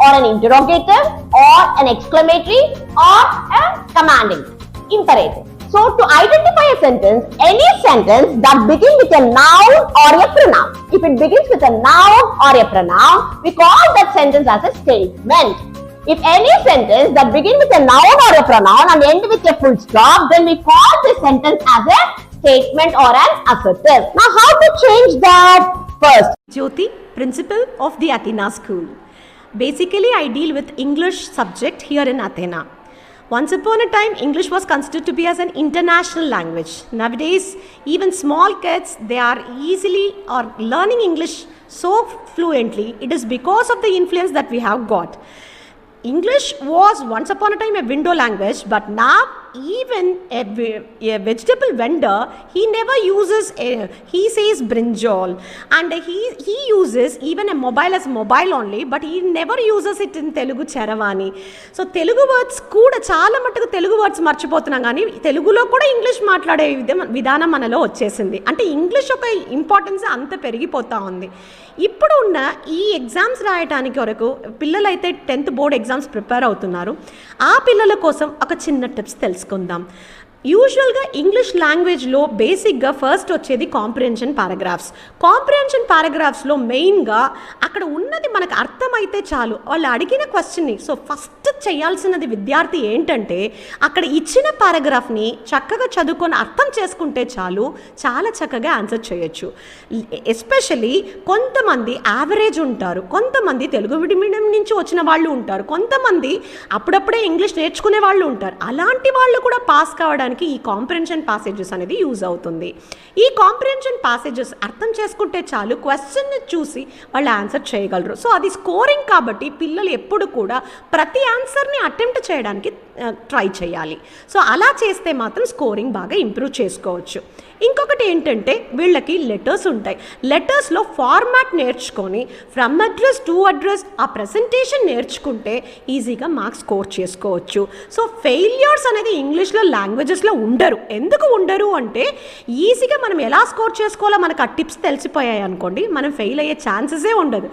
or an interrogative or an exclamatory or a commanding imperative. So to identify a sentence, any sentence that begins with a noun or a pronoun. If it begins with a noun or a pronoun, we call that sentence as a statement. If any sentence that begins with a noun or a pronoun and end with a full stop, then we call this sentence as a statement or an assertive. Now how to change that? First, Jyoti, principal of the Athena School. Basically, I deal with English subject here in Athena. Once upon a time, English was considered to be as an international language. Nowadays, even small kids, they are easily or learning English so fluently. It is because of the influence that we have got. English was once upon a time a window language, but now even a, vendor a vegetable vendor he never uses a, he says brinjal. And he he uses even a mobile as mobile only but he never uses it in telugu charavani. So Telugu words కూడా చాలా మటుకు Telugu words మర్చిపోతున్నాం కానీ తెలుగులో కూడా English మాట్లాడే విధానం మనలో వచ్చేసింది. అంటే ఇంగ్లీష్ ఒక ఇంపార్టెన్స్ అంత పెరిగిపోతూ ఉంది. ఇప్పుడు ఉన్న ఈ ఎగ్జామ్స్ రాయటానికి వరకు పిల్లలైతే టెన్త్ బోర్డ్ ఎగ్జామ్స్ ప్రిపేర్ అవుతున్నారు. ఆ పిల్లల కోసం ఒక చిన్న టిప్స్ తెలుసుకుందాం యూజువల్గా ఇంగ్లీష్ లాంగ్వేజ్లో బేసిక్గా ఫస్ట్ వచ్చేది కాంప్రిహెన్షన్ పారాగ్రాఫ్స్ కాంప్రిహెన్షన్ పారాగ్రాఫ్స్లో మెయిన్గా అక్కడ ఉన్నది మనకు అర్థమైతే చాలు. వాళ్ళు అడిగిన క్వశ్చన్ని సో ఫస్ట్ చేయాల్సినది విద్యార్థి ఏంటంటే అక్కడ ఇచ్చిన పారాగ్రాఫ్ని చక్కగా చదువుకొని అర్థం చేసుకుంటే చాలు చాలా చక్కగా ఆన్సర్ చేయొచ్చు. ఎస్పెషలీ కొంతమంది యావరేజ్ ఉంటారు. కొంతమంది తెలుగు మీడియం నుంచి వచ్చిన వాళ్ళు ఉంటారు. కొంతమంది అప్పుడప్పుడే ఇంగ్లీష్ నేర్చుకునే వాళ్ళు ఉంటారు. అలాంటి వాళ్ళు కూడా పాస్ కావడానికి ఈ కాంప్రెన్షన్ పాసేజెస్ అనేది యూజ్ అవుతుంది. ఈ కాంప్రెన్షన్ పాసేజెస్ అర్థం చేసుకుంటే చాలు క్వశ్చన్ని చూసి వాళ్ళు ఆన్సర్ చేయగలరు. సో అది స్కోరింగ్ కాబట్టి పిల్లలు ఎప్పుడు కూడా ప్రతి ఆన్సర్ని అటెంప్ట్ చేయడానికి ట్రై చేయాలి. సో అలా చేస్తే మాత్రం స్కోరింగ్ బాగా ఇంప్రూవ్ చేసుకోవచ్చు. ఇంకొకటి ఏంటంటే వీళ్ళకి లెటర్స్ ఉంటాయి. లెటర్స్లో ఫార్మాట్ నేర్చుకొని ఫ్రమ్ అడ్రస్ టు అడ్రస్ ఆ ప్రజెంటేషన్ నేర్చుకుంటే ఈజీగా మార్క్స్ స్కోర్ చేసుకోవచ్చు. సో ఫెయిల్యూర్స్ అనేది ఇంగ్లీష్లో లాంగ్వేజెస్లో ఉండరు. ఎందుకు ఉండరు అంటే ఈజీగా మనం ఎలా స్కోర్ చేసుకోవాలో మనకు ఆ టిప్స్ తెలిసిపోయాయి అనుకోండి మనం ఫెయిల్ అయ్యే ఛాన్సెసే ఉండదు.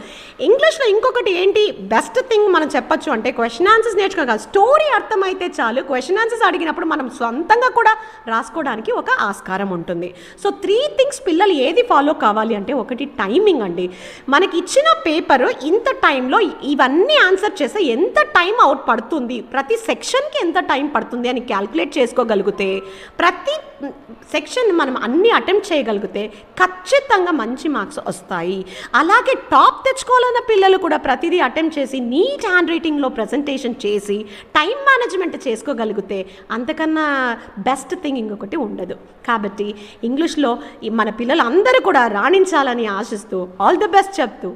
ఇంగ్లీష్లో ఇంకొకటి ఏంటి బెస్ట్ థింగ్ మనం చెప్పచ్చు అంటే క్వశ్చన్ ఆన్సర్స్ నేర్చుకోగల. స్టోరీ అర్థమైతే చాలు. క్వశ్చన్ ఆన్సర్స్ అడిగినప్పుడు మనం సొంతంగా కూడా రాసుకోవడానికి ఒక ఆస్కారం ఉంటుంది. సో త్రీ థింగ్స్ పిల్లలు ఏది ఫాలో కావాలి అంటే ఒకటి టైమింగ్ అండి. మనకి ఇచ్చిన పేపర్ ఇంత టైంలో ఇవన్నీ ఆన్సర్ చేస్తే ఎంత టైం అవుట్ పడుతుంది? ప్రతి సెక్షన్కి ఎంత టైం పడుతుంది అని క్యాల్కులేట్ చేసుకోగలిగితే ప్రతి సెక్షన్ మనం అన్ని అటెంప్ట్ చేయగలిగితే ఖచ్చితంగా మంచి మార్క్స్ వస్తాయి. అలాగే టాప్ తెచ్చుకోవాలన్న పిల్లలు కూడా ప్రతిదీ అటెంప్ట్ చేసి నీట్ హ్యాండ్ రైటింగ్లో ప్రజెంటేషన్ చేసి టైం మేనేజ్మెంట్ చేసుకోగలిగితే అంతకన్నా బెస్ట్ థింగ్ ఇంకొకటి ఉండదు. కాబట్టి ఇంగ్లీష్లో మన పిల్లలందరూ కూడా రాణించాలని ఆశిస్తూ ఆల్ ది బెస్ట్ చెప్తూ